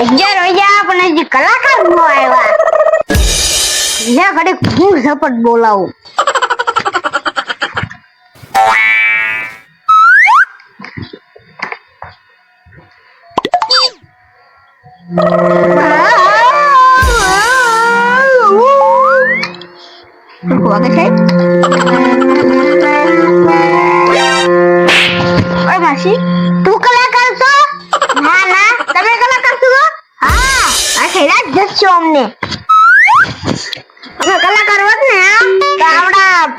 અગિયાર વાગ્યા પણ હજી કલાકાર નો આવ્યા લે ઘડીક હું ઝપટ બોલાવું વાગે છે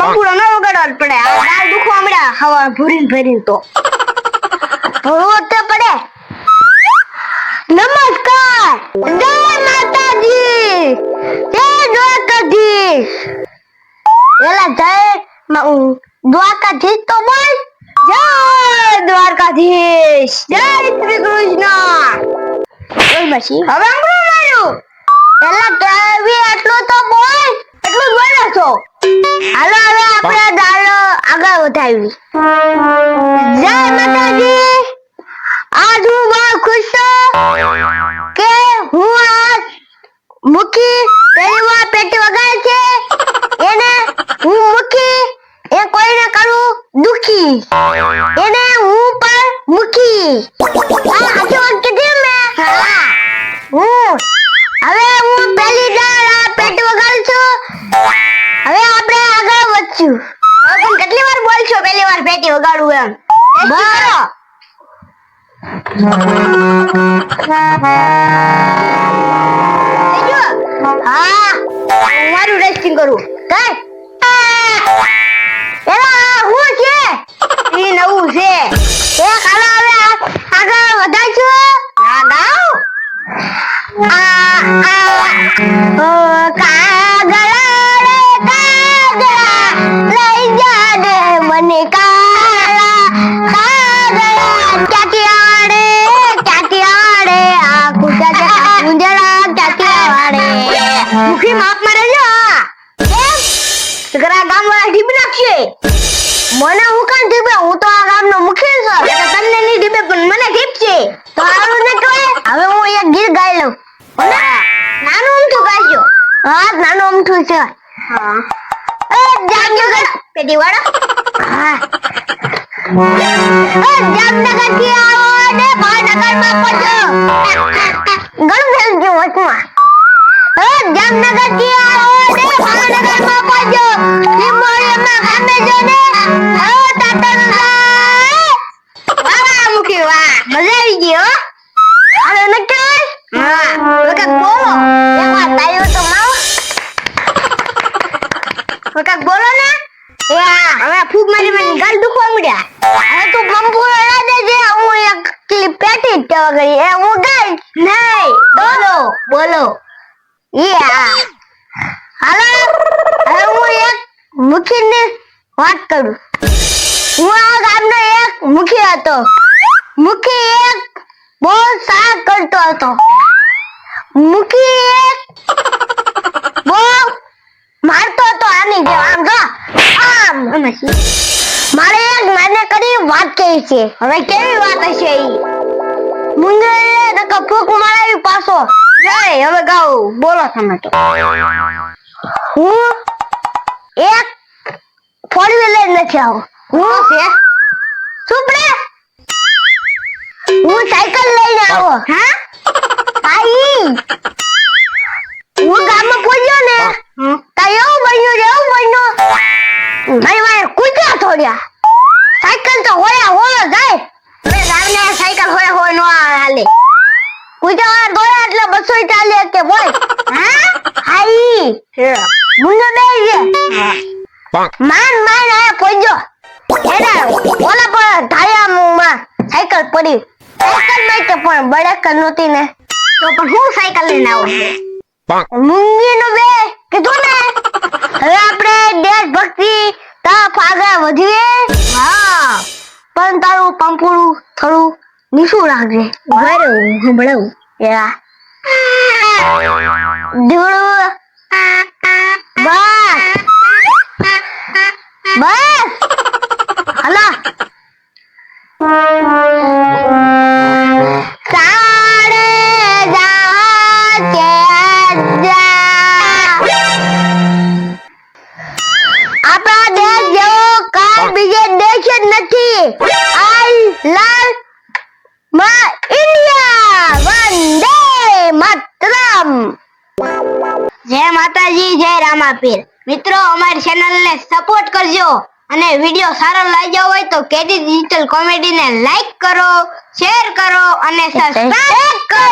પંખુડો ન વગાડવા પડે. આ ગાલ દુખવા હવા ભરીને ભરીને તો. ભરવો તો પડે. નમસ્કાર. જય માતાજી. જય દ્વારકાધીશ. એલા જય મ- દ્વારકાધીશ તો બોલ. જય દ્વારકાધીશ. જય શ્રી કૃષ્ણ. બોલ પછી. હવે હું મારું એલા તો એટલું તો બોલો. છો હાલો હવે આપણે દાડો આગળ વધાવી જય માતાજી. આજ હું બહુ ખુશ છું કે હું આ મુખી પહેલીવાર પેટી વગાડે છે. એને હું મુખી એ કોઈને કરું દુખી. એને હું પણ મુખી આ સાચી વાત કીધી મેં હું. બરો હા હું મારું રેસ્ટિંગ કરું કઈ એલા હું છે ઈ નવું છે એ ખાલો હવે આગળ વધારશું ના ગાઓ આ આ ઓ રે કાગડા લઈ જા ને મને કાળા મને હું કાં ડીબે હું તો આ ગામનો મુખ્ય છું. એટલે તમને નહીં ડીબે પણ મને ડીબ છે. તો હારું ને કહે હવે હું એક ગીત ગાઈ લઉં? નાનું અમથું ગાઈજો હા નાનું અમથું છે. હા. એ જામનગર. પેટી વાળો હા. એ જામનગરથી આવો ને ભાવનગરમાં પહોંચો. ઘણું ગયું વચમાં. એ જામનગરથી આવો ને ભાવનગરમાં પહોંચો લીંબોળીમાં ગામે જો ને ઓ તાતાનું લાય વાહ વાહ મુકી વાહ મજા આવી ગઈ હો અરે નક્કી હા હવે બોલો એક વાર તો મારો હવે બોલો ને એ હવે ફૂગ મારી મારી ગાલ દુખવા મળ્યા હવે તું પંપુરો રાડે છે હું એક પેલી પેટી જ કહેવા એ હું ગાઈશ નહીં બોલો બોલો હા હાલો, હવે હું એક મુખીની વાત કરું. હું આ ગામનો એક મુખી હતો. મુખી એક બહુ સારા કરતો હતો. મુખી એક બહુ મારતો હતો આની જેમ. આમ જો, આમ. મારે એક માને કરી વાત કહી છે. હવે કેવી વાત હશે ઈ? મુંદરે નકો ફૂક મારાવી પાછો. જય, હવે ગાઉ, બોલો તમે તો. હું એક ફોર વ્હીલર નથી આવો. હું છે? સુપડે. હું સાયકલ લઈને આવો. હા. આઈ હું ગામમાં પહોંચ્યો ને તા એવું બન્યું ને એવું બન્યું. મારી વાય કૂદ્યા થોડ્યા. સાયકલ તો હોયા હોયો જાય. બે ગામને સાયકલ હોય હોય નો હાલે. કૂદ્યા ગોળા એટલે બસો ચાલે કે બોલ. હા? છે માન માન આયા પહોંચ્યો એને ઓલા પર ધારિયામાં સાયકલ પડી. સાયકલમાં કે પણ બળક નહોતી ને. તો પણ હું સાયકલ લઈને આવું? મૂંગી નું બે કીધું ને? હવે આપણે દેશભક્તિ તરફ આગળ વધીએ. હા પણ તારું પંપુડું થોડું નીચું રાખજે. ઘરે સંભળાવું. યા. ધૂળું. બસ. બસ. આપણા દેશ જેવો કાળ બીજે દેશ જ નથી. માતાજી જય રામાપીર. મિત્રો, અમારી ચેનલ ને સપોર્ટ કરજો અને વીડિયો સારો લાગ્યો હોય તો કેડી ડિજિટલ કોમેડી ને લાઈક કરો શેર કરો અને સબસ્ક્રાઇબ કરો.